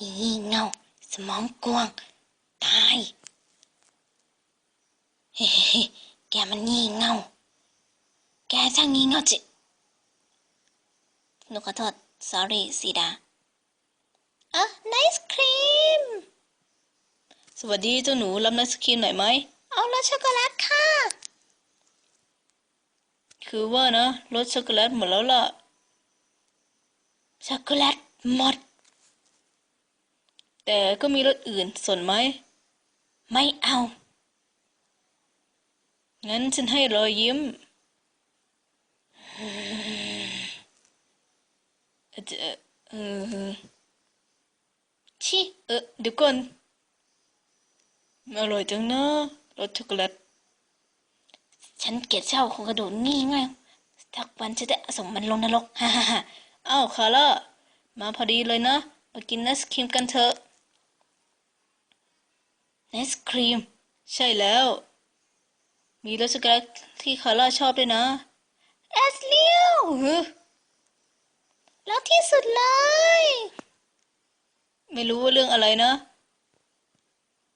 อีเงาสมองกวางตาย เฮ้แกมันงี่เง่า แกช่างงี่เง่าจิหนูขอโทษ sorry สีดาอะ nice cream สวัสดีเจ้าหนูรับไอศครีมหน่อยไหม เอารสช็อกโกแลตค่ะ คือว่านะรสช็อกโกแลตหมดแล้วล่ะ ช็อกโกแลตหมด แต่ก็มีรสอื่นสนไหม ไม่เอา งั้นฉันให้รอยยิ้มเออจะเออชิเออเดี๋ยวก่อนอร่อยจังเนอะรสช็อกโกแลต ฉันเกลียดเจ้าโครงกระดูกงี่เง่าทักวันจะได้ส่งมันลงนรก ฮ่าฮ่าฮ่าอ้าวคาร่ามาพอดีเลยนะ มากินไอศครีมกันเถอะ ไอศครีม ใช่แล้ว มีรสช็อกโกแลตที่คาร่าชอบด้วยนะเอสเลียวแล้วที่สุดเลย ไม่รู้ว่าเรื่องอะไรนะ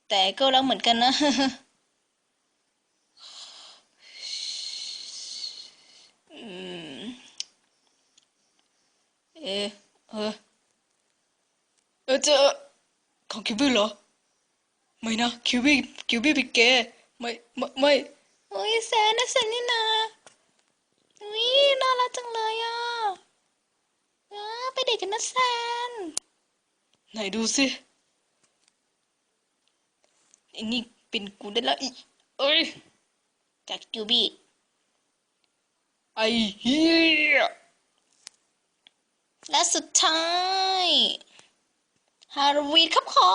แต่ก็รักเหมือนกันนะเอะเออเออเจอของคิวบี้เหรอ ไม่นะคิวบี้คิวบี้เป็นแกไม่ไม่ไม่โอ้ยแซนนะแซนนี่นาอุ้ยน่ารักจังเลยอะอ้าไปเดทกันนะแซนไหนดูสิไอ้นี่เป็นกูได้แล้วอีเอ้ยจากจูบี้ไอ้เหี้ยและสุดท้ายฮาโลวีนครับขอ